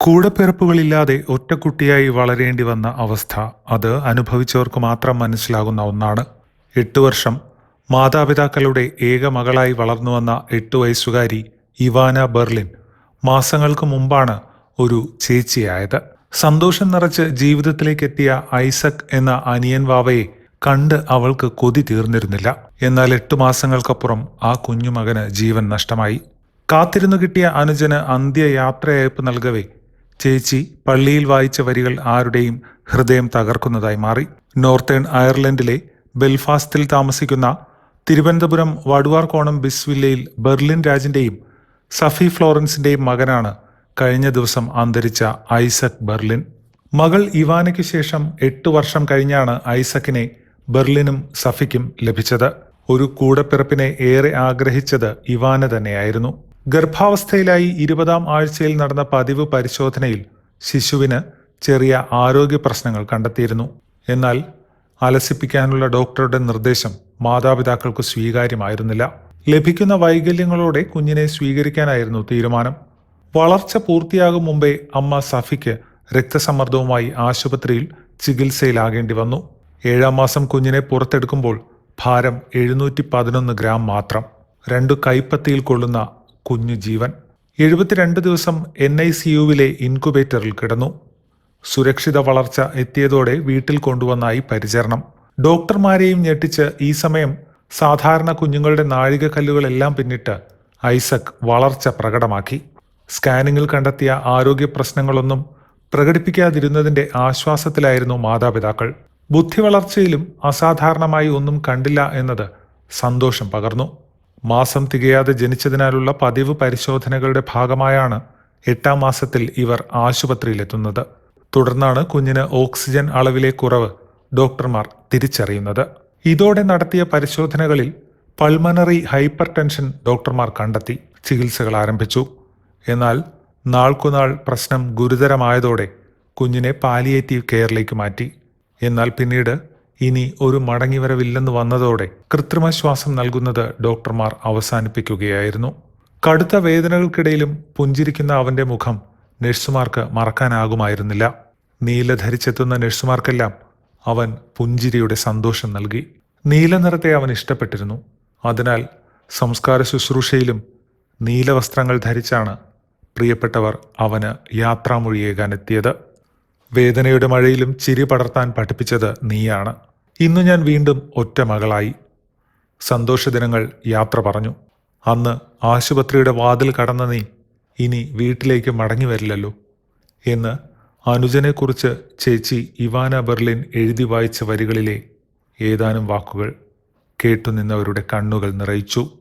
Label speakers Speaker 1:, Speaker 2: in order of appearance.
Speaker 1: കൂടപ്പിറപ്പുകളില്ലാതെ ഒറ്റക്കുട്ടിയായി വളരേണ്ടി വന്ന അവസ്ഥ അത് അനുഭവിച്ചവർക്ക് മാത്രം മനസ്സിലാകുന്ന ഒന്നാണ്. എട്ടു വർഷം മാതാപിതാക്കളുടെ ഏക മകളായി വളർന്നു വന്ന എട്ടു വയസ്സുകാരി ഇവാന ബെർലിൻ മാസങ്ങൾക്ക് മുമ്പാണ് ഒരു ചേച്ചിയായത്. സന്തോഷം നിറച്ച് ജീവിതത്തിലേക്ക് എത്തിയ ഐസക് എന്ന അനിയൻ വാവയെ കണ്ട് അവൾക്ക് കൊതി തീർന്നിരുന്നില്ല. എന്നാൽ എട്ടു മാസങ്ങൾക്കപ്പുറം ആ കുഞ്ഞുമകന് ജീവൻ നഷ്ടമായി. കാത്തിരുന്നു കിട്ടിയ അനുജന് അന്ത്യയാത്രയയപ്പ് നൽകവേ ചേച്ചി പള്ളിയിൽ വായിച്ച വരികൾ ആരുടെയും ഹൃദയം തകർക്കുന്നതായി മാറി. നോർത്തേൺ അയർലൻഡിലെ ബെൽഫാസ്റ്റിൽ താമസിക്കുന്ന തിരുവനന്തപുരം വടുവാർകോണം ബിസ്വില്ലയിൽ ബെർലിൻ രാജിന്റെയും സഫി ഫ്ലോറൻസിന്റെയും മകനാണ് കഴിഞ്ഞ ദിവസം അന്തരിച്ച ഐസക് ബെർലിൻ. മകൾ ഇവാനയ്ക്ക് ശേഷം എട്ടു വർഷം കഴിഞ്ഞാണ് ഐസക്കിനെ ബെർലിനും സഫിക്കും ലഭിച്ചത്. ഒരു കൂടപ്പിറപ്പിനെ ഏറെ ആഗ്രഹിച്ചത് ഇവാന തന്നെയായിരുന്നു. ഗർഭാവസ്ഥയിലായി ഇരുപതാം ആഴ്ചയിൽ നടന്ന പതിവ് പരിശോധനയിൽ ശിശുവിന് ചെറിയ ആരോഗ്യ പ്രശ്നങ്ങൾ കണ്ടെത്തിയിരുന്നു. എന്നാൽ അലസിപ്പിക്കാനുള്ള ഡോക്ടറുടെ നിർദ്ദേശം മാതാപിതാക്കൾക്ക് സ്വീകാര്യമായിരുന്നില്ല. ലഭിക്കുന്ന വൈകല്യങ്ങളോടെ കുഞ്ഞിനെ സ്വീകരിക്കാനായിരുന്നു തീരുമാനം. വളർച്ച പൂർത്തിയാകും മുമ്പേ അമ്മ സഫിക്ക് രക്തസമ്മർദ്ദവുമായി ആശുപത്രിയിൽ ചികിത്സയിലാകേണ്ടി വന്നു. ഏഴാം മാസം കുഞ്ഞിനെ പുറത്തെടുക്കുമ്പോൾ ഭാരം എഴുന്നൂറ്റി പതിനൊന്ന് ഗ്രാം മാത്രം. രണ്ടു കൈപ്പത്തിയിൽ കൊള്ളുന്ന കുഞ്ഞു ജീവൻ. എഴുപത്തിരണ്ട് ദിവസം എൻ ഐ സി യുവിലെ ഇൻകുബേറ്ററിൽ കിടന്നു. സുരക്ഷിത വളർച്ച എത്തിയതോടെ വീട്ടിൽ കൊണ്ടുവന്നായി പരിചരണം. ഡോക്ടർമാരെയും ഞെട്ടിച്ച് ഈ സമയം സാധാരണ കുഞ്ഞുങ്ങളുടെ നാഴികക്കല്ലുകളെല്ലാം പിന്നിട്ട് ഐസക് വളർച്ച പ്രകടമാക്കി. സ്കാനിങ്ങിൽ കണ്ടെത്തിയ ആരോഗ്യ പ്രശ്നങ്ങളൊന്നും പ്രകടിപ്പിക്കാതിരുന്നതിന്റെ ആശ്വാസത്തിലായിരുന്നു മാതാപിതാക്കൾ. ബുദ്ധി വളർച്ചയിലും അസാധാരണമായി ഒന്നും കണ്ടില്ല എന്നത് സന്തോഷം പകർന്നു. മാസം തികയാതെ ജനിച്ചതിനാലുള്ള പതിവ് പരിശോധനകളുടെ ഭാഗമായാണ് എട്ടാം മാസത്തിൽ ഇവർ ആശുപത്രിയിലെത്തുന്നത്. തുടർന്നാണ് കുഞ്ഞിന് ഓക്സിജൻ അളവിലെ കുറവ് ഡോക്ടർമാർ തിരിച്ചറിയുന്നത്. ഇതോടെ നടത്തിയ പരിശോധനകളിൽ പൾമണറി ഹൈപ്പർ ടെൻഷൻ ഡോക്ടർമാർ കണ്ടെത്തി ചികിത്സകൾ ആരംഭിച്ചു. എന്നാൽ നാൾക്കുനാൾ പ്രശ്നം ഗുരുതരമായതോടെ കുഞ്ഞിനെ പാലിയേറ്റീവ് കെയറിലേക്ക് മാറ്റി. എന്നാൽ പിന്നീട് ഇനി ഒരു മടങ്ങിവരവില്ലെന്ന് വന്നതോടെ കൃത്രിമ ശ്വാസം നൽകുന്നത് ഡോക്ടർമാർ അവസാനിപ്പിക്കുകയായിരുന്നു. കടുത്ത വേദനകൾക്കിടയിലും പുഞ്ചിരിക്കുന്ന അവന്റെ മുഖം നഴ്സുമാർക്ക് മറക്കാനാകുമായിരുന്നില്ല. നീല ധരിച്ചെത്തുന്ന നഴ്സുമാർക്കെല്ലാം അവൻ പുഞ്ചിരിയുടെ സന്തോഷം നൽകി. നീല നിറത്തെ അവൻ ഇഷ്ടപ്പെട്ടിരുന്നു. അതിനാൽ സംസ്കാര ശുശ്രൂഷയിലും നീല വസ്ത്രങ്ങൾ ധരിച്ചാണ് പ്രിയപ്പെട്ടവർ അവന് യാത്രാമൊഴിയേകാൻ എത്തിയത് വേദനയുടെ മഴയിലും ചിരി പടർത്താൻ പഠിപ്പിച്ചത് നീയാണ്. ഇന്ന് ഞാൻ വീണ്ടും ഒറ്റ മകളായി. സന്തോഷദിനങ്ങൾ യാത്ര പറഞ്ഞു. അന്ന് ആശുപത്രിയുടെ വാതിൽ കടന്ന നീ ഇനി വീട്ടിലേക്ക് മടങ്ങി വരില്ലല്ലോ എന്ന് അനുജനെക്കുറിച്ച് ചേച്ചി ഇവാന ബെർലിൻ എഴുതി വായിച്ച വരികളിലെ ഏതാനും വാക്കുകൾ കേട്ടുനിന്നവരുടെ കണ്ണുകൾ നിറയിച്ചു.